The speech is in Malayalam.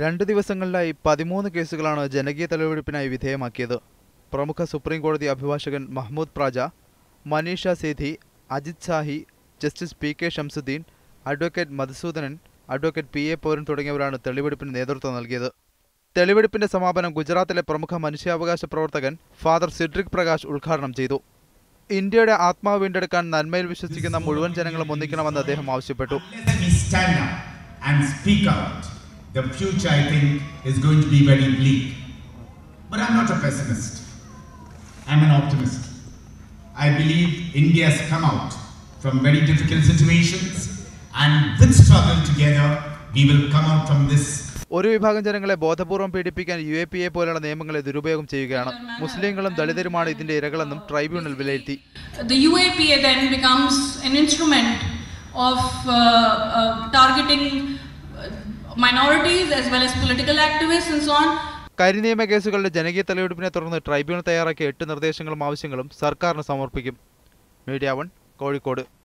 രണ്ട് ദിവസങ്ങളിലായി പതിമൂന്ന് കേസുകളാണ് ജനകീയ തെളിവെടുപ്പിനായി വിധേയമാക്കിയത്. പ്രമുഖ സുപ്രീം കോടതി അഭിഭാഷകൻ Mahmood Pracha Manisha Sethi Ajit Sahi justice P K Shamsuddin advocate Madhusoodanan advocate P A Pauran തുടങ്ങിയവരാണ് തെളിവെടുപ്പിന് നേതൃത്വം നൽകിയത്. തെളിവെടുപ്പിന്റെ സമാപനം ഗുജറാത്തിലെ പ്രമുഖ മനുഷ്യാവകാശ പ്രവർത്തകൻ ഫാദർ സിഡ്രിക് പ്രകാശ് ഉദ്ഘാടനം ചെയ്തു. ഇന്ത്യയുടെ ആത്മാവ് വീണ്ടെടുക്കാൻ നന്മയിൽ വിശ്വസിക്കുന്ന മുഴുവൻ ജനങ്ങളും ഒന്നിക്കണമെന്ന് അദ്ദേഹം ആവശ്യപ്പെട്ടു. Unless we stand up and speak out, the future, I think, is going to be very bleak. But I'm not a pessimist. I'm an optimist. I believe India has come out from very difficult situations, and with struggle together, we will come out from this ഒരു വിഭാഗം ജനങ്ങളെ ബോധപൂർവം പീഡിപ്പിക്കാൻ യു എ പി എ പോലുള്ള നിയമങ്ങളെ ദുരുപയോഗം ചെയ്യുകയാണ് മുസ്ലിങ്ങളും ദളിതരുമാണ് ഇതിന്റെ ഇരകളെന്നും ട്രൈബ്യൂണൽ വിലയിരുത്തി The UAPA then becomes an instrument of uh, uh, targeting uh, minorities as well as political activists and so on. കരിനിയമ കേസുകളുടെ ജനകീയ തെളിവെടുപ്പിനെ തുടർന്ന് ട്രൈബ്യൂണൽ തയ്യാറാക്കിയ എട്ട് നിർദ്ദേശങ്ങളും ആവശ്യങ്ങളും സർക്കാരിന് സമർപ്പിക്കും മീഡിയ വൺ കോഴിക്കോട്